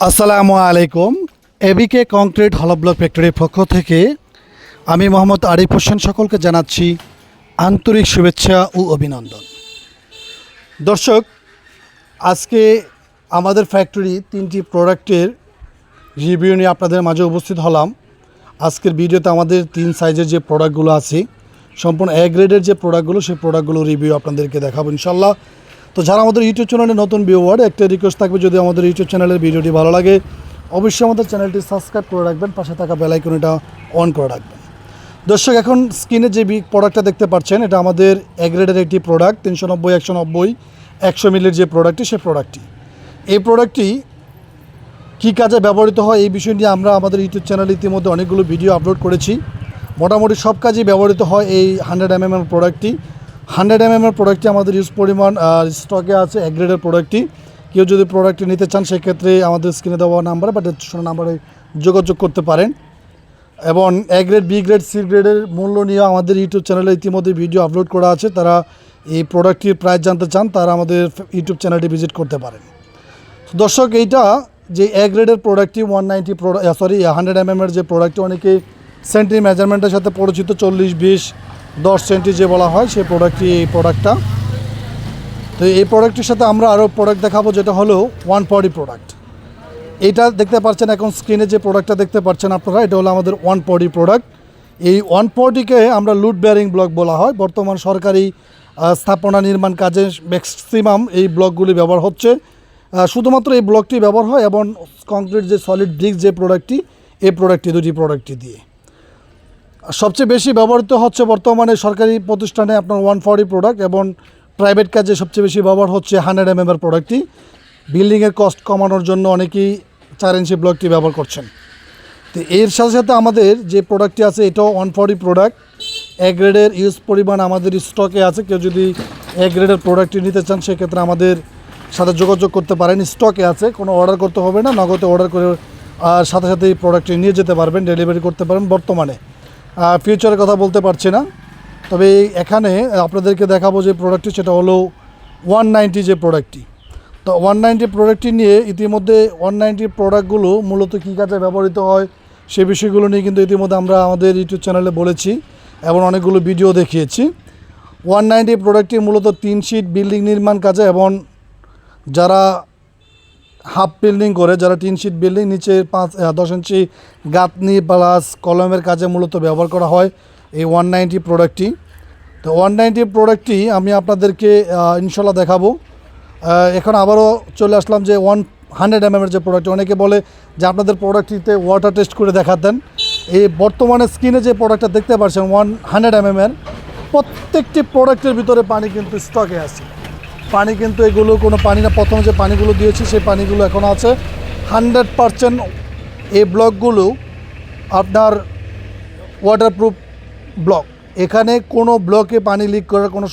আসসালামু আলাইকুম। এবিকে কংক্রিট হল ব্লক ফ্যাক্টরির পক্ষ থেকে আমি মোহাম্মদ আরিফ হোসেন সকলকে জানাচ্ছি আন্তরিক শুভেচ্ছা ও অভিনন্দন। দর্শক, আজকে আমাদের ফ্যাক্টরি তিনটি প্রোডাক্টের রিভিউ নিয়ে আপনাদের মাঝে উপস্থিত হলাম। আজকের ভিডিওতে আমাদের তিন সাইজের যে প্রোডাক্টগুলো আছে, সম্পূর্ণ এ গ্রেডের যে প্রোডাক্টগুলো, সেই প্রোডাক্টগুলো রিভিউ আপনাদেরকে দেখাবো ইনশাল্লাহ তো যারা আমাদের ইউটিউব চ্যানেলে নতুন ভিউয়ার একটা রিকোয়েস্ট থাকবে, যদি আমাদের ইউটিউব চ্যানেলের ভিডিওটি ভালো লাগে, অবশ্যই আমাদের চ্যানেলটি সাবস্ক্রাইব করে রাখবেন, পাশে থাকা বেলাইকন এটা অন করে রাখবেন। দর্শক, এখন স্ক্রিনে যে প্রোডাক্টটা দেখতে পাচ্ছেন, এটা আমাদের এগ্রেডের একটি প্রোডাক্ট তিনশো নব্বই, একশো নব্বই, একশো মিলির যে প্রোডাক্টটি সেই প্রোডাক্টটি এই প্রোডাক্টটি কী কাজে ব্যবহৃত হয়, এই বিষয় নিয়ে আমরা আমাদের ইউটিউব চ্যানেলে ইতিমধ্যে অনেকগুলো ভিডিও আপলোড করেছি। মোটামুটি সব কাজেই ব্যবহৃত হয় এই হান্ড্রেড এম এর প্রোডাক্টটি হান্ড্রেড এম এর প্রোডাক্টটি আমাদের ইউজ পরিমাণ স্টকে আছে এগ্রেডের প্রোডাক্টটি কেউ যদি প্রোডাক্টটি নিতে চান, সেক্ষেত্রে আমাদের স্ক্রিনে দেওয়া নাম্বারে বা ডিসক্রিপশন নাম্বারে যোগাযোগ করতে পারেন। এবং A grade B grade C গ্রেডের মূল্য নিয়ে আমাদের ইউটিউব চ্যানেলে ইতিমধ্যে ভিডিও আপলোড করা আছে। তারা এই প্রোডাক্টটির প্রাইস জানতে চান, তারা আমাদের ইউটিউব চ্যানেলটি ভিজিট করতে পারেন। দর্শক, এইটা যে এ গ্রেডের প্রোডাক্টটি one ninety sorry hundred M এর যে প্রোডাক্টটি অনেকে সেন্টি মেজারমেন্টের সাথে পরিচিত, চল্লিশ, বিশ দশ সেন্টি যে বলা হয়, সেই প্রোডাক্টটি এই প্রোডাক্টটা তো এই প্রোডাক্টের সাথে আমরা আরও প্রোডাক্ট দেখাবো, যেটা হলো ওয়ান ফর্টি প্রোডাক্ট এটা দেখতে পাচ্ছেন এখন স্ক্রিনে যে প্রোডাক্টটা দেখতে পাচ্ছেন আপনারা, এটা হলো আমাদের ওয়ান ফর্টি প্রোডাক্ট এই ওয়ান ফর্টিকে আমরা লুট বেয়ারিং ব্লক বলা হয়। বর্তমান সরকারি স্থাপনা নির্মাণ কাজে ম্যাক্সিমাম এই ব্লকগুলি ব্যবহার হচ্ছে। শুধুমাত্র এই ব্লকটি ব্যবহার হয় এবং কংক্রিট যে সলিড ব্রিক্স যে প্রোডাক্টটি এই প্রোডাক্টটি দুটি প্রোডাক্টটি দিয়ে। সবচেয়ে বেশি ব্যবহৃত হচ্ছে বর্তমানে সরকারি প্রতিষ্ঠানে আপনার ওয়ান ফর্টি প্রোডাক্ট এবং প্রাইভেট কাজে সবচেয়ে বেশি ব্যবহার হচ্ছে হান্ড্রেড এম এর প্রোডাক্টটি। বিল্ডিংয়ের কস্ট কমানোর জন্য অনেকেই চার ইঞ্চি ব্লকটি ব্যবহার করছেন। তো এর সাথে সাথে আমাদের যে প্রোডাক্টটি আছে, এটাও ওয়ান ফর্টি প্রোডাক্ট। এ গ্রেডের ইউজ পরিমাণ আমাদের স্টকে আছে। কেউ যদি এ গ্রেডের প্রোডাক্টটি নিতে চান, সেক্ষেত্রে আমাদের সাথে যোগাযোগ করতে পারেন। স্টকে আছে, কোনো অর্ডার করতে হবে না। নগদে অর্ডার করে, আর সাথে সাথে এই প্রোডাক্টটি নিয়ে যেতে পারবেন ডেলিভারি করতে পারেন বর্তমানে। ফিউচারের কথা বলতে পারছি না। তবে এখানে আপনাদেরকে দেখাবো যে প্রোডাক্টটি সেটা হলো ওয়ান নাইনটি যে প্রোডাক্টটি তো ওয়ান নাইনটি প্রোডাক্টটি নিয়ে ইতিমধ্যে ওয়ান নাইনটি প্রোডাক্টগুলো মূলত কী কাজে ব্যবহৃত হয়, সে বিষয়গুলো নিয়ে কিন্তু ইতিমধ্যে আমরা আমাদের ইউটিউব চ্যানেলে বলেছি এবং অনেকগুলো ভিডিও দেখিয়েছি। ওয়ান নাইনটি প্রোডাক্টটি মূলত তিন শিট বিল্ডিং নির্মাণ কাজে এবং যারা বিল্ডিং করে যারা তিন শিট বিল্ডিং, নিচে পাঁচ দশ ইঞ্চি গাঁথনি প্লাস কলমের কাজে মূলত ব্যবহার করা হয় এই ওয়ান নাইনটি প্রোডাক্টটি। তো ওয়ান নাইনটি প্রোডাক্টটি আমি আপনাদেরকে ইনশাল্লাহ দেখাবো। এখন আবারও চলে আসলাম যে ওয়ান হান্ড্রেড এম এর যে প্রোডাক্ট অনেকে বলে যে আপনাদের প্রোডাক্টটিতে ওয়াটার টেস্ট করে দেখাতেন এই বর্তমানে স্ক্রিনে যে প্রোডাক্টটা দেখতে পাচ্ছেন, ওয়ান হান্ড্রেড এম এর প্রত্যেকটি প্রোডাক্টের ভিতরে পানি কিন্তু স্টকে আছে। পানি কিন্তু এগুলো কোনো পানি না। প্রথমে যে পানিগুলো দিয়েছি, সেই পানিগুলো এখন আছে। হান্ড্রেড পারসেন্ট এ ব্লকগুলো আপনার ওয়াটারপ্রুফ ব্লক এখানে কোনো ব্লকে পানি লিক করার কোনো